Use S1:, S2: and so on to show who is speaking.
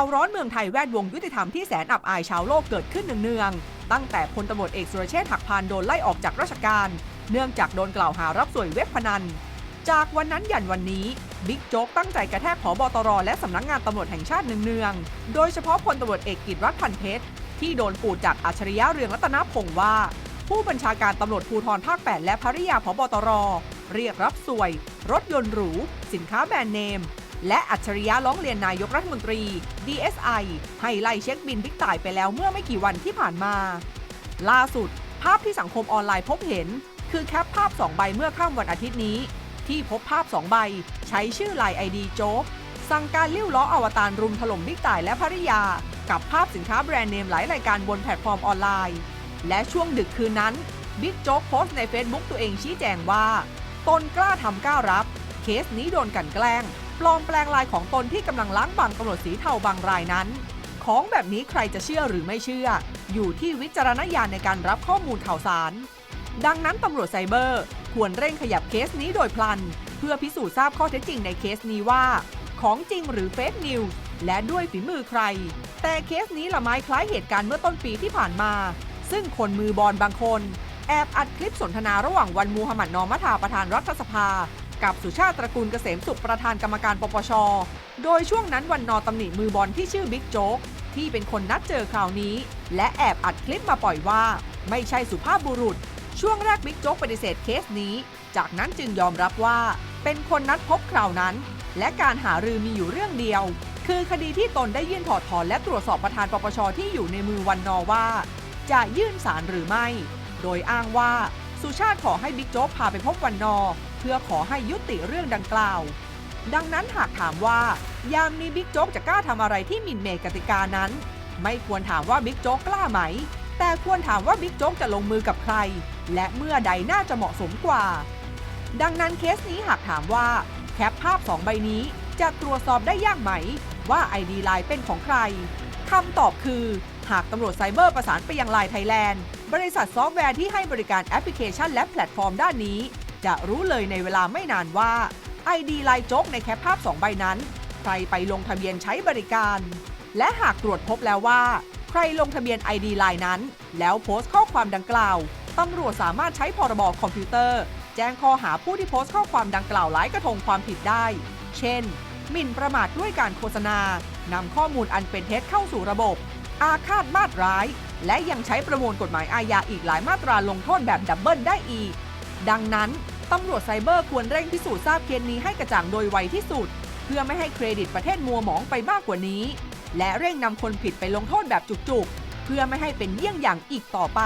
S1: าวร้อนเมืองไทยแวดวงยุติธรรมที่แสนอับอายชาวโลกเกิดขึ้นเนืองๆตั้งแต่พลตำรวจเอกสุรเชษฐ์หักพานโดนไล่ออกจากราชการ เนื่องจากโดนกล่าวหารับสวยเว็บพนัน จากวันนั้นยันวันนี้บิ๊กโจ๊กตั้งใจกระแทกผบตรและสำนักงานตำรวจแห่งชาติเนืองๆโดยเฉพาะพลตำรวจเอกกิตรัฐพันเพชรที่โดนปูดจากอัจฉริยะเรืองรัตนพงศ์ว่า ผู้บัญชาการตำรวจภูธรภาค 8 และภริยาพบตร เรียกรับสวย รถยนต์หรู สินค้าแบรนด์เนม และอัจฉริยะร้องเรียนนายกรัฐมนตรี DSI ให้ไล่เช็คบินบิ๊กต่ายไปแล้วเมื่อไม่กี่วันที่ผ่านมา ล่าสุด ภาพที่สังคมออนไลน์พบเห็น คือแคปภาพ 2 ใบเมื่อค่ำวันอาทิตย์นี้ ที่พบภาพ 2 ใบ ใช้ชื่อไลน์ไอดีโจ๊กสั่งการลิ้วล้ออวตารรุมถล่มบิ๊กต่ายและภริยา กับภาพสินค้าแบรนด์เนมหลายรายการบนแพลตฟอร์มออนไลน์ และช่วงดึกคืนนั้นบิ๊กโจ๊กโพสต์ใน Facebook ตัวเองชี้แจงว่า ตนกล้าทำกล้ารับ เคสนี้โดนกันแกล้ง ปลอมแปลงลายของตนที่กำลังล้างบางตำรวจสีเทาบางรายนั้น ของแบบนี้ใครจะเชื่อหรือไม่เชื่อ อยู่ที่วิจารณญาณในการรับข้อมูลข่าวสาร ดังนั้นตำรวจไซเบอร์ ควรเร่งขยับเคสนี้โดยพลัน เพื่อพิสูจน์ทราบข้อเท็จจริงในเคสนี้ว่า ของจริงหรือเฟกนิวส์และด้วยฝีมือใคร แต่เคสนี้ละไม้คล้ายเหตุการณ์เมื่อต้นปีที่ผ่านมา ซึ่งคนมือบอลบางคน แอบอัดคลิปสนทนาระหว่างวันมูฮัมหมัดนอมัทาประธานรัฐสภา กับสุชาติตระกูลเกษมสุขประธานกรรมการปปช โดยช่วงนั้นวันนอตำหนิมือบอลที่ชื่อบิ๊กโจ๊กที่เป็นคนนัดเจอคราวนี้ และแอบอัดคลิปมาปล่อยว่า ไม่ใช่สุภาพบุรุษ ช่วงแรกบิ๊กโจ๊กปฏิเสธเคสนี้ จากนั้นจึงยอมรับว่า เป็นคนนัดพบคราวนั้น และการหารือมีอยู่เรื่องเดียว คือคดีที่ตนได้ยื่นถอดถอนและตรวจสอบประธานปปชที่อยู่ในมือวันนอว่า จะยื่นสารหรือไม่ โดยอ้างว่าสุชาติขอให้บิ๊กโจ๊กพาไปพบวันนอ เพื่อขอให้ยุติเรื่องดังกล่าว ดังนั้นหากถามว่ายามนี้บิ๊กโจ๊กจะกล้าทำอะไรที่หมิ่นเมกติกานั้น ไม่ควรถามว่าบิ๊กโจ๊กกล้าไหม แต่ควรถามว่าบิ๊กโจ๊กจะลงมือกับใคร และเมื่อใดน่าจะเหมาะสมกว่า ดังนั้นเคสนี้หากถามว่าแคปภาพ2ใบนี้จะตรวจสอบได้ยากไหม ว่า ID ไลน์เป็นของใครคำตอบคือ หากตำรวจไซเบอร์ประสานไปยังไลน์ไทยแลนด์บริษัทซอฟต์แวร์ที่ให้บริการแอปพลิเคชันและแพลตฟอร์มด้านนี้ จะรู้เลยในเวลาไม่นานว่า ID ไลน์โจ๊กในแคปภาพ 2 ใบนั้น ใครไปลงทะเบียนใช้บริการ และหากตรวจพบแล้วว่า ใครลงทะเบียน ID ไลน์นั้น แล้วโพสต์ข้อความดังกล่าวตำรวจสามารถใช้พรบคอมพิวเตอร์ แจ้งข้อหาผู้ที่โพสต์ข้อความดังกล่าวหลายกระทงความผิดได้ เช่น หมิ่นประมาทด้วยการโฆษณานำข้อมูลอันเป็นเท็จเข้าสู่ระบบ อาฆาตมาตร้าย และยังใช้ประมวลกฎหมายอาญาอีกหลายมาตราลงโทษแบบดับเบิลได้อีก ดังนั้นตำรวจไซเบอร์ควรเร่งพิสูจน์ทราบเคสนี้ให้กระจ่างโดยไวที่สุด เพื่อไม่ให้เครดิตประเทศมัวหมองไปมากกว่านี้ และเร่งนำคนผิดไปลงโทษแบบจุกๆ เพื่อไม่ให้เป็นเยี่ยงอย่างอีกต่อไป